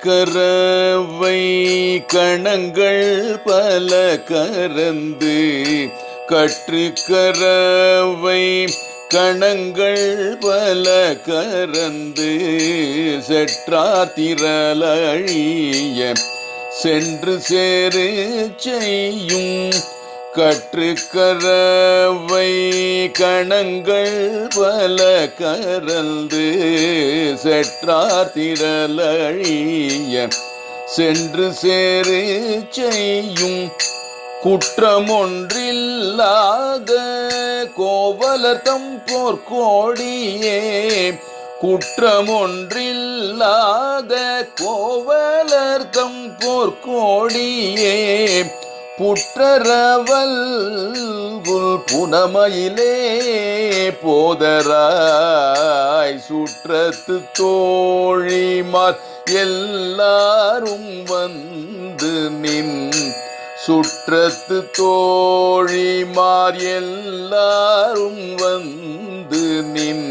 கற்றுக்கரவை கணங்கள் பல கரந்து கற்றுக்கரவை கணங்கள் பல கரந்து செற்றாத்திரலழிய சென்று சேரு செய்யும் கற்று கரவை கணங்கள் பல கரந்து செற்றார் செற்றாத்திரலழிய சென்று சேரு செய்யும் குற்றமொன்றில்லாத கோவலர்த்தம் போர்க்கோடியே. குற்றமொன்றில்லாத கோவலர்த்தம் போர்க்கோடியே. புற்றரவல் புனமையிலே போதராய் சுற்றத்து தோழிமார் எல்லாரும் வந்து நின் சுற்றத்து தோழிமார் எல்லாரும் வந்து நின்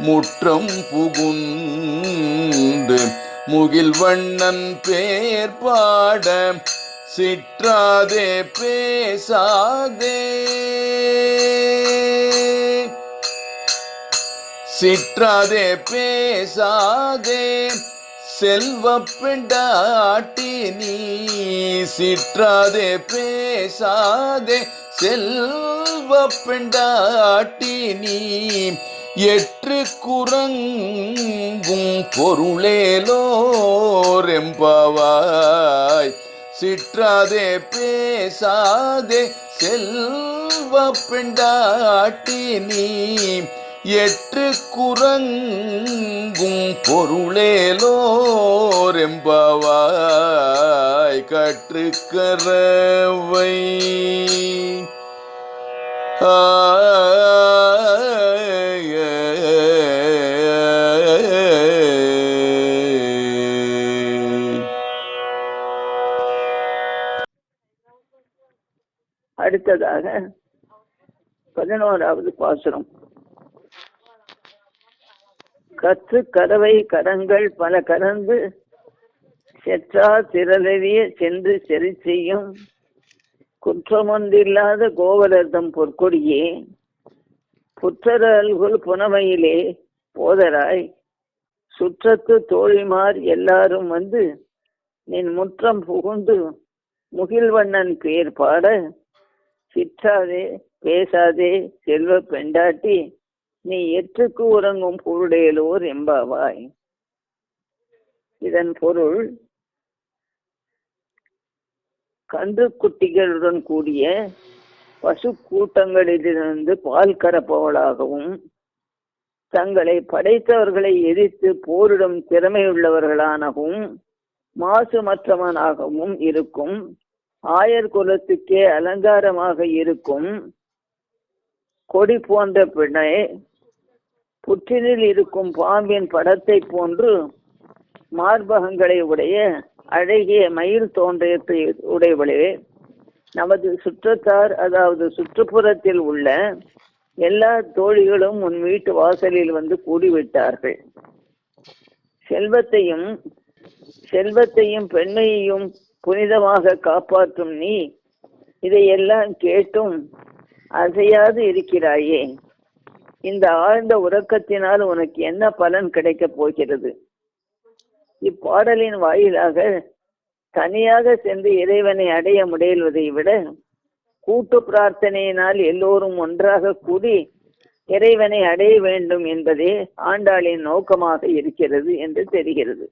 முற்றம் புகுந்து முகில் வண்ணன் பேர் பாட சிற்றாதே பேசாதே. சிற்றாதே பேசாதே. செல்வ பெண்டாட்டி நீ. சிற்றாதே பேசாதே. செல்வ பெண்டாட்டி நீ. எற்று குரங்கும் பொருளேலோ பொருளேலோரெம்பவாய் சிற்றாதே பேசாதே செல்வ பெண்டாட்டி நீ. எற்று குரங்கும் பொருளேலோரெம்பவாய் கற்றுக்கரவை ஆ அடுத்ததாக பதினோராவது பாசுரம். கற்று கறவை கரங்கள் பல கறந்து செற்றா திரளவிய சென்று செறி செய்யும் குற்றமொன்றில்லாத கோவலர்தம் பொற்கொடியே புற்றரல்குள் புனமையிலே போதராய் சுற்றத்து தோழிமார் எல்லாரும் வந்து நின் முற்றம் புகுந்து முகில்வண்ணன் பேர் பாட சிற்றாதே பேசாதே செல்வ பெண்டாட்டி நீ எற்றுக்கு உறங்கும் பொருடையலோர் எம்பாவாய் இதன் பொருள் கன்று குட்டிகளுடன் கூடிய பசு கூட்டங்களிலிருந்து பால் கறப்பவளாகவும் தங்களை படைத்தவர்களை எதிர்த்து போரிடும் திறமையுள்ளவர்களாகவும் மாசுமற்றவனாகவும் இருக்கும். ஆயர் குலத்துக்கே அலங்காரமாக இருக்கும். கொடி போன்ற பிணை புற்றினில் இருக்கும் பாம்பின் படத்தை போன்று மார்பகங்களை உடைய அழகிய மயில் தோன்றத்தை உடையவளே. நமது சுற்றத்தார் அதாவது சுற்றுப்புறத்தில் உள்ள எல்லா தோழிகளும் உன் வீட்டு வாசலில் வந்து கூடிவிட்டார்கள். செல்வத்தையும் செல்வத்தையும் பெண்மையையும் புனிதமாக காப்பாற்றும் நீ. இதையெல்லாம் கேட்டும் அசையாது இருக்கிறாயே. இந்த ஆழ்ந்த உறக்கத்தினால் உனக்கு என்ன பலன் கிடைக்கப் போகிறது? இப்பாடலின் வாயிலாக தனியாக சென்று இறைவனை அடைய முயல்வதை விட கூட்டு பிரார்த்தனையினால் எல்லோரும் ஒன்றாக கூடி இறைவனை அடைய வேண்டும் என்பதே ஆண்டாளின் நோக்கமாக இருக்கிறது என்று தெரிகிறது.